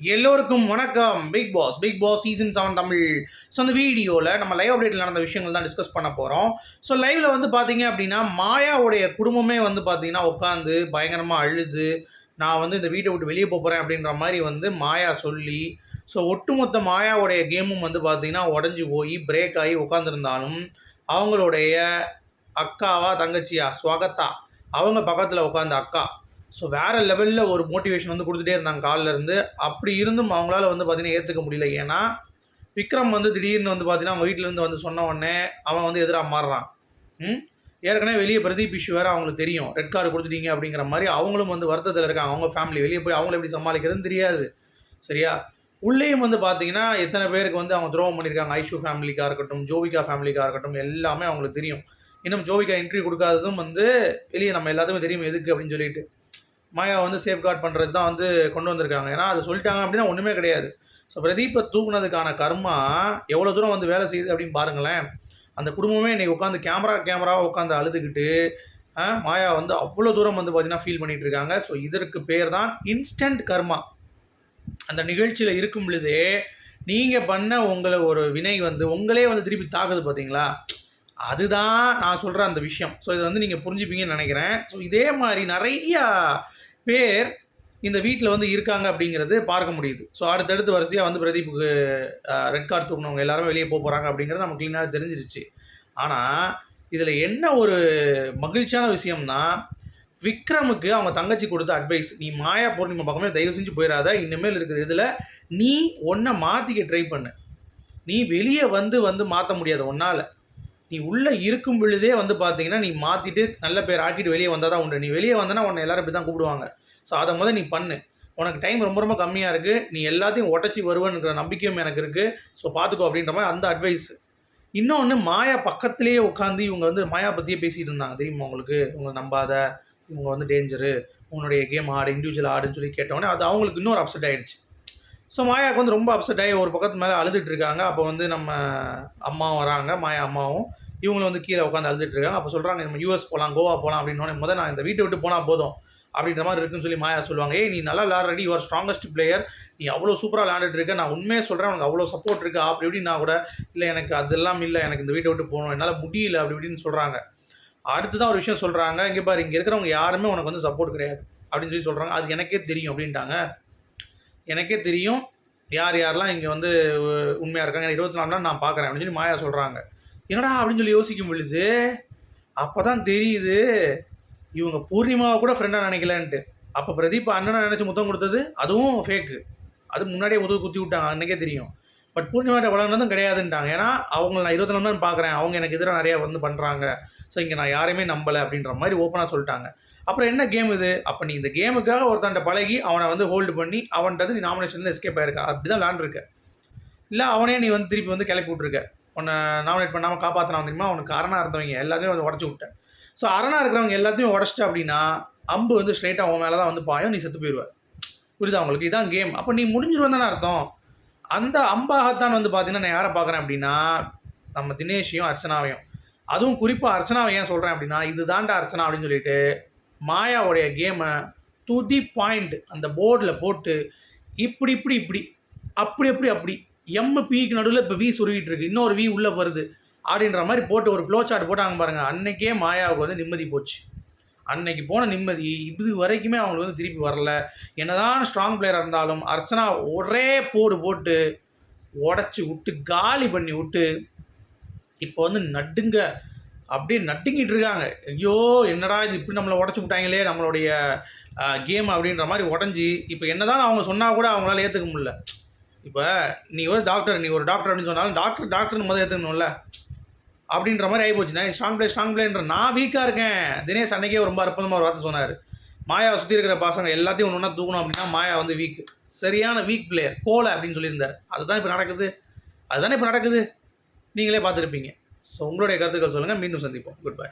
எல்லோருக்கும் வணக்கம். Bigg Boss Bigg Boss season seven Tamil. So அந்த வீடியோவில் நம்ம லைவ் அப்டேட்டில் நடந்த விஷயங்கள் தான் டிஸ்கஸ் பண்ண போகிறோம் ஸோ லைவில் வந்து பார்த்தீங்க அப்படின்னா மாயாவுடைய குடும்பமே வந்து பார்த்தீங்கன்னா உட்காந்து பயங்கரமாக அழுது நான் வந்து இந்த வீட்டை விட்டு வெளியே போகிறேன் அப்படின்ற மாதிரி வந்து மாயா சொல்லி ஸோ ஒட்டுமொத்த மாயாவுடைய கேமும் வந்து பார்த்தீங்கன்னா உடஞ்சி போய் பிரேக் ஆகி உட்காந்துருந்தாலும் அவங்களுடைய அக்காவா தங்கச்சியா ஸ்வகத்தா அவங்க பக்கத்தில் உட்காந்த அக்கா ஸோ வேறு லெவலில் ஒரு மோட்டிவேஷன் வந்து கொடுத்துட்டே இருந்தாங்க காலில் இருந்து. அப்படி இருந்தும் அவங்களால வந்து பார்த்திங்கன்னா ஏற்றுக்க முடியல. ஏன்னா விக்ரம் வந்து திடீர்னு வந்து பார்த்தீங்கன்னா அவங்க வீட்டிலேருந்து வந்து சொன்ன உடனே அவன் வந்து எதிராக மாறுறான். ம்? ஏற்கனவே வெளியே பிரதீப் இஷ்யூ வேறு அவங்களுக்கு தெரியும். ரெட் கார்டு கொடுத்துட்டீங்க அப்படிங்கிற மாதிரி அவங்களும் வந்து வருத்தத்தில் இருக்காங்க. அவங்க ஃபேமிலி வெளியே போய் அவங்கள எப்படி சமாளிக்கிறதுன்னு தெரியாது. சரியா? உள்ளேயும் வந்து பார்த்தீங்கன்னா எத்தனை பேருக்கு வந்து அவங்க துரோகம் பண்ணியிருக்காங்க? ஐஷு ஃபேமிலிக்காக இருக்கட்டும் ஜோவிகா ஃபேமிலிக்காக இருக்கட்டும் எல்லாமே அவங்களுக்கு தெரியும். இன்னும் ஜோவிகா என்ட்ரி கொடுக்காததும் வந்து வெளியே நம்ம எல்லாத்துக்குமே தெரியும் எதுக்கு அப்படின்னு சொல்லிட்டு. மாயா வந்து சேஃப்கார்ட் பண்ணுறது தான் வந்து கொண்டு வந்திருக்காங்க. ஏன்னா அது சொல்லிட்டாங்க அப்படின்னா ஒன்றுமே கிடையாது. ஸோ பிரதீப்பை தூக்குனதுக்கான கர்மா எவ்வளோ தூரம் வந்து வேலை செய்யுது அப்படின்னு பாருங்களேன். அந்த குடும்பமே இன்றைக்கி உட்காந்து கேமரா கேமராவாக உட்காந்து அழுதுகிட்டு மாயா வந்து அவ்வளோ தூரம் வந்து பார்த்தீங்கன்னா ஃபீல் பண்ணிகிட்டு இருக்காங்க. ஸோ இதற்கு பேர் தான் இன்ஸ்டன்ட் கர்மா. அந்த நிகழ்ச்சியில் இருக்கும் பொழுதே நீங்கள் பண்ண உங்களை ஒரு வினை வந்து உங்களே வந்து திருப்பி தாக்குது பார்த்தீங்களா அதுதான் நான் சொல்கிற அந்த விஷயம். ஸோ இதை வந்து நீங்கள் புரிஞ்சுப்பீங்கன்னு நினைக்கிறேன். ஸோ இதே மாதிரி நிறையா பேர் இந்த வீட்டில் வந்து இருக்காங்க அப்படிங்கிறது பார்க்க முடியுது. ஸோ அடுத்தடுத்து வரிசையாக வந்து பிரதீப்புக்கு ரெட் கார்டு தூக்குனவங்க எல்லாரும் வெளியே போக போகிறாங்க அப்படிங்கிறது நமக்கு கிளீனாக தெரிஞ்சிருச்சு. ஆனால் இதில் என்ன ஒரு மகிழ்ச்சியான விஷயம்னா விக்ரமுக்கு அவங்க தங்கச்சி கொடுத்த அட்வைஸ் நீ மாயா பூர்ணிமா பக்கமே தயவு செஞ்சு போயிடாத இனிமேல் இருக்குது இதில் நீ ஒன்றை மாற்றிக்க ட்ரை பண்ணு. நீ வெளியே வந்து வந்து மாற்ற முடியாது ஒன்றால் நீ உள்ளே இருக்கும் பொழுதே வந்து பார்த்தீங்கன்னா நீ மாற்றிட்டு நல்ல பேர் ஆக்கிட்டு வெளியே வந்தால் தான் உண்டு. நீ வெளியே வந்தனா உன்னை எல்லாரும் இப்படி தான் கூப்பிடுவாங்க. ஸோ அதை முதல் நீ பண்ணு. உனக்கு டைம் ரொம்ப ரொம்ப கம்மியாக இருக்குது நீ எல்லாத்தையும் உடச்சி வருவேன்ற நம்பிக்கையும் எனக்கு இருக்குது ஸோ பார்த்துக்கோ அப்படின்ற மாதிரி அந்த அட்வைஸ் இன்னொன்று மாயா பக்கத்துலேயே உட்காந்து இவங்க வந்து மாயா பற்றியே பேசிகிட்டு இருந்தாங்க. தெரியுமா உங்களுக்கு? இவங்க நம்பாத இவங்க வந்து டேஞ்சரு உன்னுடைய கேம் ஆடு இண்டிவிஜுவல் ஆடுன்னு சொல்லி கேட்டோன்னே அது அவங்களுக்கு இன்னொரு அப்செட் ஆகிடுச்சு ஸோ மாயாவுக்கு வந்து ரொம்ப அப்செட் ஆகி ஒரு பக்கத்து மேலே அழுதுட்டு இருக்காங்க. அப்போ வந்து நம்ம அம்மாவும் வராங்க. மாயா அம்மாவும். இவங்களும் வந்து கீழே உட்காந்து அழுதுட்டு இருக்காங்க அப்போ சொல்கிறாங்க நம்ம யூஎஸ் போகலாம் கோவா போகலாம் அப்படின்னு முதல் நான் இந்த வீட்டை விட்டு போனால் போதும் அப்படின்ற மாதிரி இருக்குன்னு சொல்லி மாயா சொல்லுவாங்க. ஏய் நீ நல்லா விளாட்றடி யுவர் ஸ்ட்ராங்கஸ்ட் பிளேயர் நீ அவ்வளோ சூப்பராக விளையாண்டுட்டு இருக்க. நான் உண்மையே சொல்கிறேன் உனக்கு அவ்வளோ சப்போர்ட் இருக்கு. அப்படி இப்படின்னா கூட இல்லை எனக்கு அதெல்லாம் இல்லை. எனக்கு இந்த வீட்டை விட்டு போகணும். என்னால் முடியல. அப்படி இப்படின்னு சொல்கிறாங்க அடுத்து தான் ஒரு விஷயம் சொல்கிறாங்க இங்கே பாரு இங்கே இருக்கிறவங்க யாருமே உனக்கு வந்து சப்போர்ட் கிடையாது. அப்படின்னு சொல்லி சொல்கிறாங்க அது எனக்கே தெரியும். அப்படின்ட்டாங்க. எனக்கே தெரியும். யார் யாரெல்லாம் இங்கே வந்து உண்மையாக இருக்காங்க. இருபத்தி நாலு நாள் நான் பார்க்குறேன். அப்படின்னு சொல்லி மாயா சொல்கிறாங்க என்னடா அப்படின்னு சொல்லி யோசிக்கும் பொழுது அப்போ தான் தெரியுது இவங்க பூர்ணிமாவை கூட ஃப்ரெண்டாக நினைக்கலான்ட்டு. அப்போ பிரதீப் அண்ணனை நினச்சி முத்தம் கொடுத்தது அதுவும் ஃபேக்கு அது முன்னாடியே முதுகு குத்தி விட்டாங்க அன்றைக்கே தெரியும். பட் பூர்ணிமாட்ட வளர்ந்ததும் கிடையாதுன்ட்டாங்க. ஏன்னா அவங்க நான் இருபத்தி நாலு நாள் பார்க்குறேன் அவங்க எனக்கு எதிராக நிறையா வந்து பண்ணுறாங்க ஸோ இங்கே நான் யாரையுமே நம்பலை அப்படின்ற மாதிரி ஓப்பனாக சொல்லிட்டாங்க. அப்புறம் என்ன கேம் இது? அப்போ நீ இந்த கேமுக்காக ஒருத்தன்ட்ட பழகி அவனை வந்து ஹோல்டு பண்ணி அவன்கிட்ட நீ நாமினேஷன்ல எஸ்கேப் ஆயிருக்க. அப்படி தான் விளாண்டுருக்க இல்லை அவனே நீ வந்து திருப்பி வந்து கிளப்பி விட்ருக்க உன்னை நாமினேட் பண்ணாமல் காப்பாற்றினா தெரியுமா? அவனுக்கு அரணா இருந்தவங்க எல்லாத்தையும் வந்து உடச்சி விட்டேன். ஸோ அரணாக இருக்கிறவங்க எல்லாத்தையும் உடச்சிட்ட அப்படின்னா அம்பு வந்து ஸ்ட்ரைட்டாக உன் மேலே தான் வந்து பாயும் நீ செத்து போயிடுவ. புரியுதா உங்களுக்கு? இதான் கேம் அப்போ நீ முடிஞ்சிருவன் தானே அர்த்தம்? அந்த அம்பாகத்தான் வந்து பார்த்தீங்கன்னா நான் யாரை பார்க்குறேன் அப்படின்னா நம்ம தினேஷையும் அர்ச்சனாவையும். அதுவும் குறிப்பாக அர்ச்சனாவை ஏன் சொல்கிறேன் அப்படின்னா இதுதான்டா அர்ச்சனா அப்படின்னு சொல்லிட்டு மாயாவுடைய கேமை டு தி பாயிண்ட் அந்த போர்டில் போட்டு இப்படி இப்படி இப்படி அப்படி அப்படி அப்படி எம் பிக்கு நடுவில் இப்போ வி சுருகிட்டு இருக்கு. இன்னொரு வி உள்ளே வருது. அப்படின்ற மாதிரி போட்டு ஒரு ஃப்ளோ சார்ட் போட்டாங்க பாருங்க. அன்னைக்கே மாயாவுக்கு வந்து நிம்மதி போச்சு. அன்னைக்கு போன நிம்மதி இது வரைக்குமே அவங்களுக்கு வந்து திருப்பி வரல. என்னதான் ஸ்ட்ராங் பிளேயராக இருந்தாலும் அர்ச்சனா ஒரே போடு போட்டு உடச்சி விட்டு காலி பண்ணி விட்டு இப்போ வந்து நடுங்க அப்படியே நட்டுங்கிட்டு இருக்காங்க. ஐயோ என்னடா இது இப்படி நம்மளை உடச்சி விட்டாங்களே நம்மளுடைய கேம் அப்படின்ற மாதிரி உடஞ்சி இப்போ என்னதான் அவங்க சொன்னால் கூட அவங்களால ஏற்றுக்க முடியல. இப்போ நீ ஒரு டாக்டர் நீ ஒரு டாக்டர் அப்படின்னு சொன்னாலும் டாக்டர் டாக்டர்னு முதல் ஏற்றுக்கணும்ல அப்படின்ற மாதிரி ஆகிப்போச்சு நான் ஸ்ட்ராங் பிளே ஸ்ட்ராங் பிளேன்ற நான் வீக்காக இருக்கேன். தினேஷ் அன்னைக்கே ரொம்ப அற்புதமாக ஒரு வார்த்தை சொன்னார். மாயாவை சுற்றி இருக்கிற பசங்க எல்லாத்தையும் ஒன்று ஒன்றா தூக்கணும் அப்படின்னா மாயா வந்து வீக் சரியான வீக் பிளேயர் கோலை அப்படின்னு சொல்லியிருந்தார். அதுதான் இப்போ நடக்குது. அதுதானே இப்போ நடக்குது. நீங்களே பார்த்துருப்பீங்க. ஸோ உங்களுடைய கருத்துக்கள் சொல்லுங்கள் மீண்டும் சந்திப்போம். Good bye